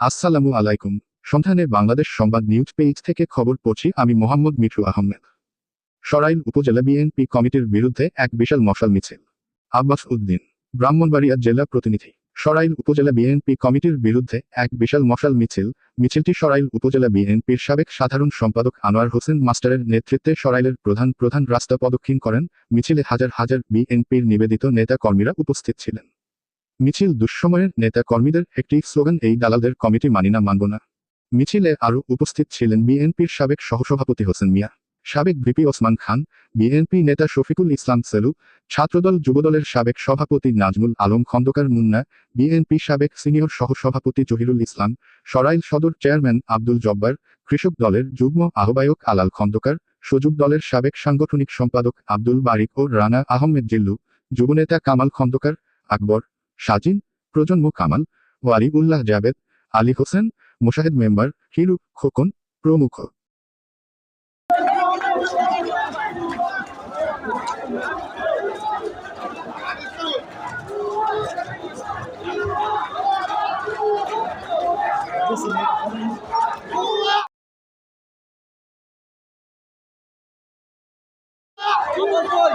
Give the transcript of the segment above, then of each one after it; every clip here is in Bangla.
আসসালামু আলাইকুম। সন্ধানে বাংলাদেশ সংবাদ নিউজ পেজ থেকে খবর পড়ছি আমি মোহাম্মদ মিঠু আহমেদ। সরাইল উপজেলা বিএনপি কমিটির বিরুদ্ধে এক বিশাল মশাল মিছিল। আব্বাস উদ্দিন, ব্রাহ্মণবাড়িয়া জেলা প্রতিনিধি। সরাইল উপজেলা বিএনপি কমিটির বিরুদ্ধে এক বিশাল মশাল মিছিল। মিছিলটি সরাইল উপজেলা বিএনপির সাবেক সাধারণ সম্পাদক আনোয়ার হোসেন মাস্টারের নেতৃত্বে সরাইলের প্রধান প্রধান রাস্তা প্রদক্ষিণ করেন। মিছিলে হাজার হাজার বিএনপির নিবেদিত নেতা কর্মীরা উপস্থিত ছিলেন। মিছিল দুঃসময়ের নেতা কর্মীদের একটি স্লোগান, এই দালালদের কমিটি মানি না, মানব না। মিছিলে আরও উপস্থিত ছিলেন বিএনপির সাবেক সহসভাপতি হোসেন মিয়া, সাবেক ভিপি ওসমান খান, বিএনপি নেতা শফিকুল ইসলাম সেলু, ছাত্রদল যুবদলের সাবেক সভাপতি নাজমুল আলম খন্দকার মুন্না, বিএনপি সাবেক সিনিয়র সহসভাপতি জহিরুল ইসলাম, সরাইল সদর চেয়ারম্যান আব্দুল জব্বার, কৃষক দলের যুগ্ম আহ্বায়ক আলাল খন্দকার, সুযোগ দলের সাবেক সাংগঠনিক সম্পাদক আব্দুল বারিক ও রানা আহমেদ জিল্লু, যুবনেতা কামাল খন্দকার, আকবর সাজিন, প্রজন্ম কামাল ওয়ালি উল্লাহ জাবেদ, আলী হোসেন, মোশাহেদ মেম্বার, হিরু খোকন, প্রমুখ। আবার যে উঠছে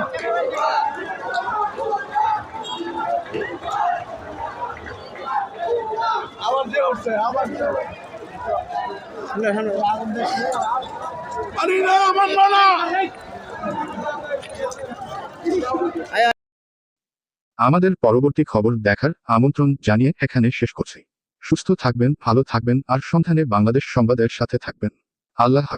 আরে না আমার না। আমাদের পরবর্তী খবর দেখার আমন্ত্রণ জানিয়ে এখানে শেষ করছি। সুস্থ থাকবেন ভালো থাকবেন আর সন্ধানে বাংলাদেশ সংবাদের সাথে থাকবেন। আল্লাহ হাফেজ।